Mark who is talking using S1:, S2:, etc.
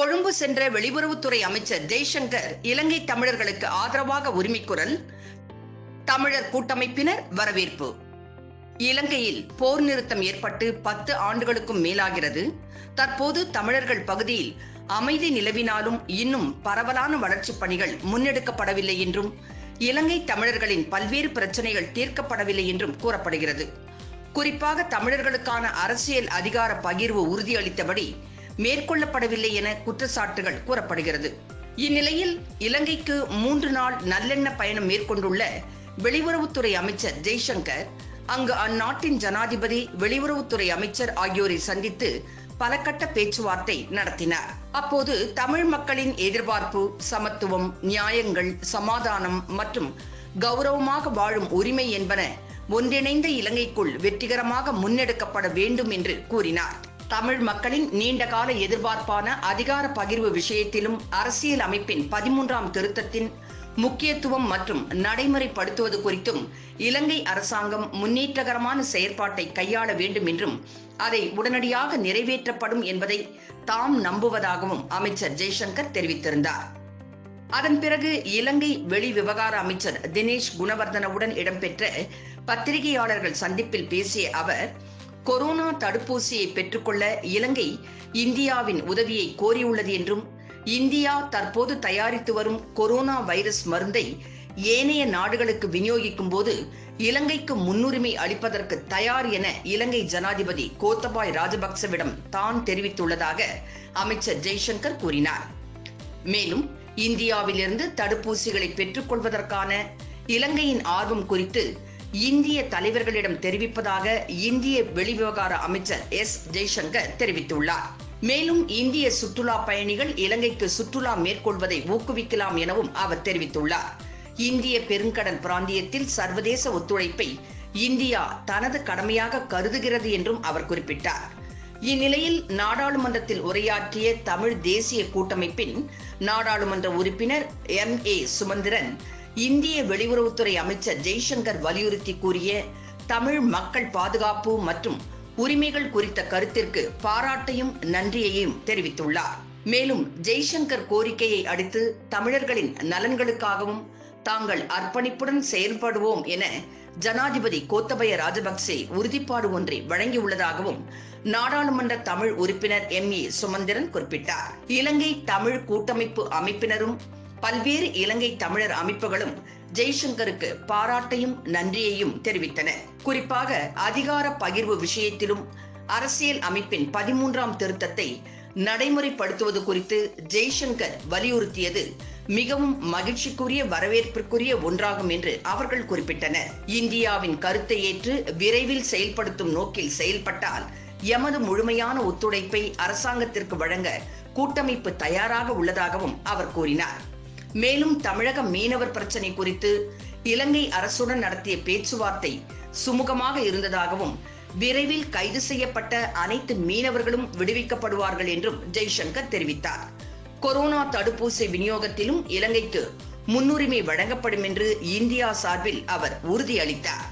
S1: கொழும்பு சென்ற வெளியுறவுத்துறை அமைச்சர் ஜெய்சங்கர் இலங்கை தமிழர்களுக்கு ஆதரவாக உரிமை குரல் தமிழர் கூட்டமைப்பினர் வரவேற்பு. இலங்கையில் போர் நிறுத்தம் ஏற்பட்டு பத்து ஆண்டுகளுக்கும் மேலாகிறது. தற்போது தமிழர்கள் பகுதியில் அமைதி நிலவினாலும் இன்னும் பரவலான வளர்ச்சிப் பணிகள் முன்னெடுக்கப்படவில்லை என்றும் இலங்கை தமிழர்களின் பல்வேறு பிரச்சனைகள் தீர்க்கப்படவில்லை என்றும் கூறப்படுகிறது. குறிப்பாக தமிழர்களுக்கான அரசியல் அதிகார பகிர்வு உறுதியளித்தபடி மேற்கொள்ளப்படவில்லை என குற்றச்சாட்டுகள் கூறப்படுகிறது. இந்நிலையில் இலங்கைக்கு மூன்று நாள் நல்லெண்ண பயணம் மேற்கொண்டுள்ள வெளியுறவுத்துறை அமைச்சர் ஜெய்சங்கர் அங்கு அந்நாட்டின் ஜனாதிபதி வெளியுறவுத்துறை அமைச்சர் ஆகியோரை சந்தித்து பலகட்ட பேச்சுவார்த்தை நடத்தினார். அப்போது தமிழ் மக்களின் எதிர்பார்ப்பு சமத்துவம் நியாயங்கள் சமாதானம் மற்றும் கௌரவமாக வாழும் உரிமை என்பன ஒன்றிணைந்த இலங்கைக்குள் வெற்றிகரமாக முன்னெடுக்கப்பட வேண்டும் என்று கூறினார். தமிழ் மக்களின் நீண்டகால எதிர்பார்ப்பான அதிகார பகிர்வு விஷயத்திலும் அரசியல் அமைப்பின் பதிமூன்றாம் திருத்தத்தின் முக்கியத்துவம் மற்றும் நடைமுறைப்படுத்துவது குறித்தும் இலங்கை அரசாங்கம் முன்னேற்றகரமான செயற்பாட்டை கையாள வேண்டும் என்றும் அதை உடனடியாக நிறைவேற்றப்படும் என்பதை தாம் நம்புவதாகவும் அமைச்சர் ஜெய்சங்கர் தெரிவித்திருந்தார். அதன் பிறகு இலங்கை வெளிவிவகார அமைச்சர் தினேஷ் குணவர்தனவுடன் இடம்பெற்ற பத்திரிகையாளர்கள் சந்திப்பில் பேசிய அவர் கொரோனா தடுப்பூசியை பெற்றுக்கொள்ள இலங்கை இந்தியாவின் உதவியை கோரியுள்ளது என்றும் இந்தியா தற்போது தயாரித்து வரும் கொரோனா வைரஸ் மருந்தை ஏனைய நாடுகளுக்கு விநியோகிக்கும் போது இலங்கைக்கு முன்னுரிமை அளிப்பதற்கு தயார் என இலங்கை ஜனாதிபதி கோத்தபாய் ராஜபக்சவிடம் தான் தெரிவித்துள்ளதாக அமைச்சர் ஜெய்சங்கர் கூறினார். மேலும் இந்தியாவிலிருந்து தடுப்பூசிகளை பெற்றுக்கொள்வதற்கான இலங்கையின் ஆர்வம் குறித்து இந்திய தலைவர்களிடம் தெரிவிப்பதாக இந்திய வெளிவிவகார அமைச்சர் எஸ் ஜெய்சங்கர் தெரிவித்துள்ளார். மேலும் இந்திய சுற்றுலா பயணிகள் இலங்கைக்கு சுற்றுலா மேற்கொள்வதை ஊக்குவிக்கலாம் எனவும் அவர் தெரிவித்துள்ளார். இந்திய பெருங்கடல் பிராந்தியத்தில் சர்வதேச ஒத்துழைப்பை இந்தியா தனது கடமையாக கருதுகிறது என்றும் அவர் குறிப்பிட்டார். இந்நிலையில் நாடாளுமன்றத்தில் உரையாற்றிய தமிழ் தேசிய கூட்டமைப்பின் நாடாளுமன்ற உறுப்பினர் எம் ஏ சுமந்திரன் இந்திய வெளியுறவுத்துறை அமைச்சர் ஜெய்சங்கர் வலியுறுத்தி கூறிய தமிழ் மக்கள் பாதுகாப்பு மற்றும் உரிமைகள் குறித்த கருத்திற்கு பாராட்டையும் நன்றியையும் தெரிவித்துள்ளார். மேலும் ஜெய்சங்கர் கோரிக்கையை அடுத்து தமிழர்களின் நலன்களுக்காகவும் தாங்கள் அர்ப்பணிப்புடன் செயல்படுவோம் என ஜனாதிபதி கோத்தபய ராஜபக்சே உறுதிப்பாடு ஒன்றை வழங்கியுள்ளதாகவும் நாடாளுமன்ற தமிழ் உறுப்பினர் எம் ஏ சுமந்திரன் குறிப்பிட்டார். இலங்கை தமிழ் கூட்டமைப்பு அமைப்பினரும் பல்வேறு இலங்கை தமிழர் அமைப்புகளும் ஜெய்சங்கருக்கு பாராட்டையும் நன்றியையும் தெரிவித்தன. குறிப்பாக அதிகார பகிர்வு விஷயத்திலும் அரசியல் அமைப்பின் பதிமூன்றாம் திருத்தத்தை நடைமுறைப்படுத்துவது குறித்து ஜெய்சங்கர் வலியுறுத்தியது. மிகவும் மகிழ்ச்சிக்குரிய வரவேற்பிற்குரிய ஒன்றாகும் என்று அவர்கள் குறிப்பிட்டனர். இந்தியாவின் கருத்தை ஏற்று விரைவில் செயல்படுத்தும் நோக்கில் செயல்பட்டால் எமது முழுமையான ஒத்துழைப்பை அரசாங்கத்திற்கு வழங்க கூட்டமைப்பு தயாராக உள்ளதாகவும் அவர் கூறினார். மேலும் தமிழக மீனவர் பிரச்சினை குறித்து இலங்கை அரசுடன் நடத்திய பேச்சுவார்த்தை சுமூகமாக இருந்ததாகவும் விரைவில் கைது செய்யப்பட்ட அனைத்து மீனவர்களும் விடுவிக்கப்படுவார்கள் என்றும் ஜெய்சங்கர் தெரிவித்தார். கொரோனா தடுப்பூசி விநியோகத்திலும் இலங்கைக்கு முன்னுரிமை வழங்கப்படும் என்று இந்தியா சார்பில் அவர் உறுதியளித்தார்.